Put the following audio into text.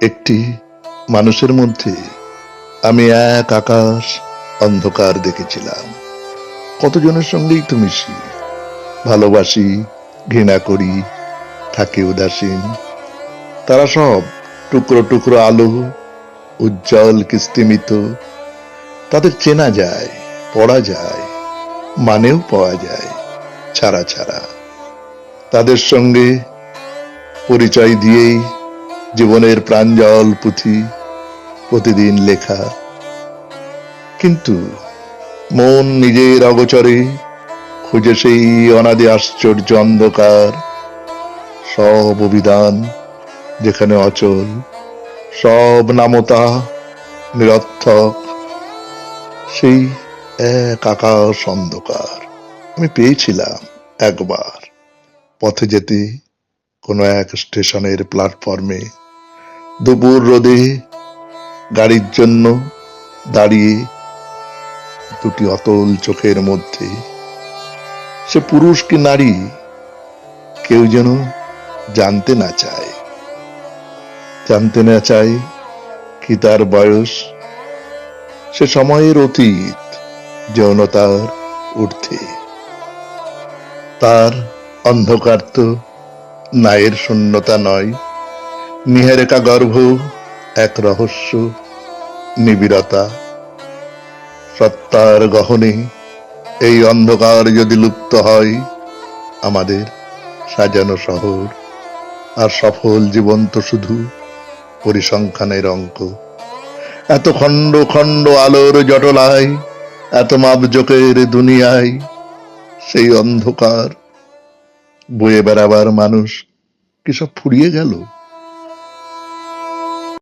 একটি মানুষের মধ্যে আমি এক আকাশ অন্ধকার দেখেছিলাম। কতজনের সঙ্গেই তো মিশি? ভালোবাসি, ঘৃণা করি, থাকি উদাসীন। তারা সব টুকরো টুকরো আলো, উজ্জ্বল কিস্তিমিত তাদের চেনা যায়, পড়া যায়, মানেও পাওয়া যায়, ছাড়া ছাড়া। তাদের সঙ্গে পরিচয় দিয়েই জীবনের প্রাঞ্জল পুঁথি প্রতিদিন লেখা। কিন্তু মন নিজের অগচরে খুঁজে সেই অনাদি আশ্চর্য অন্ধকার। সব অভিধান যেখানে অচল, সব নামতা নিরর্থক, সেই এক আকাশ অন্ধকার। আমি পেয়েছিলাম একবার পথে যেতে। কোনো এক স্টেশনের প্ল্যাটফর্মে দুপুর রোদে গাড়ির জন্য দাঁড়িয়ে দুটি অতল চোখের মধ্যে সে পুরুষ কি নারী কেউ যেন জানতে না চায়। জানতে না চায় কি তার বয়স। সে সময়ের অতীত যৌনতার ঊর্ধ্বে। তার অন্ধকার তো নায়ের শূন্যতা নয় নিহারেকা গর্ভ এক রহস্য, নিবিড়তা। সত্তার গহনে এই অন্ধকার যদি লুপ্ত হয়, আমাদের সাজানো শহর আর সফল জীবন তো শুধু পরিসংখ্যানের অঙ্ক। এত খণ্ড খণ্ড আলোর জটলায়, এত মাপজোকের দুনিয়ায়, সেই অন্ধকার বয়ে বেড়াবার মানুষ কি সব ফুরিয়ে গেল?